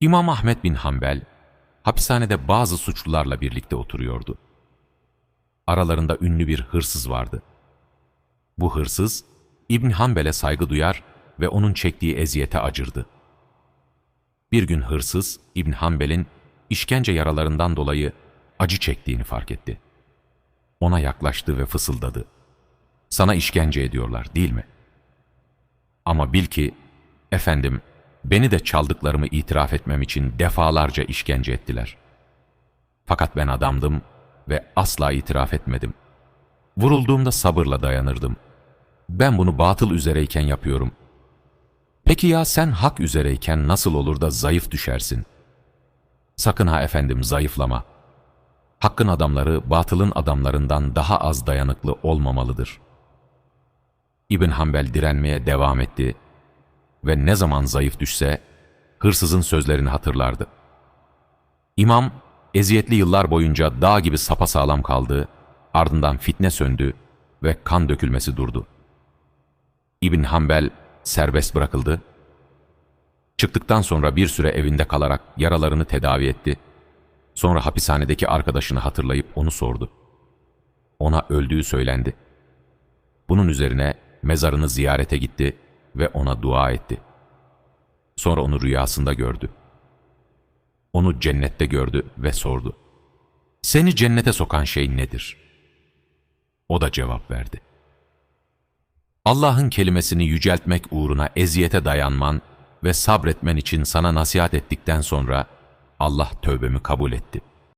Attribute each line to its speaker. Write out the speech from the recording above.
Speaker 1: İmam Ahmet bin Hanbel, hapishanede bazı suçlularla birlikte oturuyordu. Aralarında ünlü bir hırsız vardı. Bu hırsız, İbn Hanbel'e saygı duyar ve onun çektiği eziyete acırdı. Bir gün hırsız, İbn Hanbel'in işkence yaralarından dolayı acı çektiğini fark etti. Ona yaklaştı ve fısıldadı. Sana işkence ediyorlar değil mi? Ama bil ki, efendim, beni de çaldıklarımı itiraf etmem için defalarca işkence ettiler. Fakat ben adamdım ve asla itiraf etmedim. Vurulduğumda sabırla dayanırdım. Ben bunu batıl üzereyken yapıyorum. Peki ya sen hak üzereyken nasıl olur da zayıf düşersin? Sakın ha efendim zayıflama. Hakkın adamları batılın adamlarından daha az dayanıklı olmamalıdır. İbn Hanbel direnmeye devam etti ve ne zaman zayıf düşse hırsızın sözlerini hatırlardı. İmam eziyetli yıllar boyunca dağ gibi sapasağlam kaldı, ardından fitne söndü ve kan dökülmesi durdu. İbn Hanbel serbest bırakıldı. Çıktıktan sonra bir süre evinde kalarak yaralarını tedavi etti. Sonra hapishanedeki arkadaşını hatırlayıp onu sordu. Ona öldüğü söylendi. Bunun üzerine mezarını ziyarete gitti ve ona dua etti. Sonra onu rüyasında gördü. Onu cennette gördü ve sordu. Seni cennete sokan şey nedir? O da cevap verdi. Allah'ın kelimesini yüceltmek uğruna eziyete dayanman ve sabretmen için sana nasihat ettikten sonra Allah tövbemi kabul etti.''